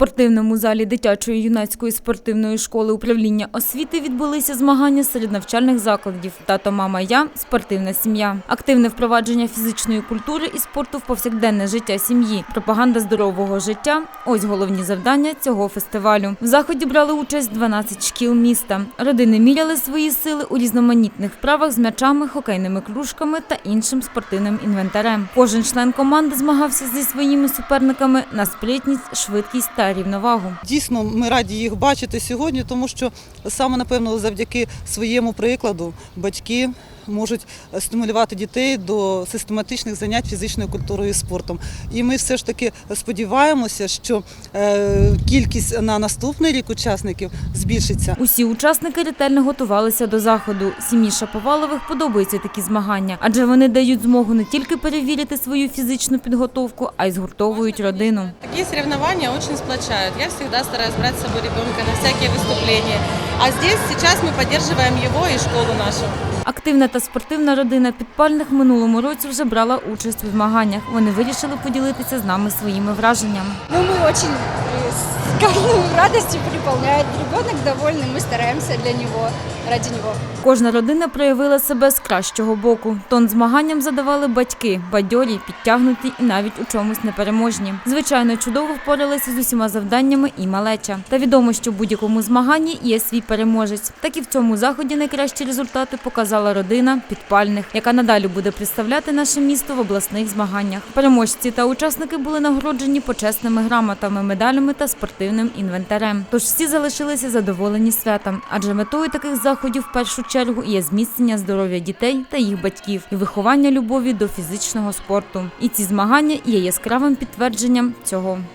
спортивному залі дитячої юнацької спортивної школи управління освіти відбулися змагання серед навчальних закладів. Тато, мама, я спортивна сім'я. Активне впровадження фізичної культури і спорту в повсякденне життя сім'ї, пропаганда здорового життя. Ось головні завдання цього фестивалю. В заході брали участь 12 шкіл міста. Родини міряли свої сили у різноманітних вправах з м'ячами, хокейними кружками та іншим спортивним інвентарем. Кожен член команди змагався зі своїми суперниками на спритність, швидкість та рівновагу. Дійсно, ми раді їх бачити сьогодні, тому що саме напевно завдяки своєму прикладу батьки можуть стимулювати дітей до систематичних занять фізичною культурою і спортом. І ми все ж таки сподіваємося, що е, кількість на наступний рік учасників збільшиться. Усі учасники ретельно готувалися до заходу. Сім'ї Шаповалових подобаються такі змагання, адже вони дають змогу не тільки перевірити свою фізичну підготовку, а й згуртовують родину. Такие соревнования очень сплочают. Я всегда стараюсь брать с собой ребенка на всякие выступления. А здесь сейчас мы поддерживаем его и школу нашу. Активна та спортивна родина підпальних минулому році вже брала участь у змаганнях. Вони вирішили поділитися з нами своїми враженнями. Ну, ми очень э, с каждым радостью переполняет. Ребенок довольный, мы стараемся для него, ради него. Кожна родина проявила себе з кращого боку. Тон змаганням задавали батьки, бадьорі, підтягнуті і навіть у чомусь непереможні. Звичайно, чудово впоралися з усіма завданнями і малеча. Та відомо, що в будь-якому змаганні є свій переможець. Так і в цьому заході найкращі результати показала родина підпальних, яка надалі буде представляти наше місто в обласних змаганнях. Переможці та учасники були нагороджені почесними грамотами, медалями та спортивним інвентарем. Тож всі залишилися задоволені святом, адже метою таких заходів в першу чергу є зміцнення здоров'я дітей та їх батьків і виховання любові до фізичного спорту. І ці змагання є яскравим підтвердженням цього.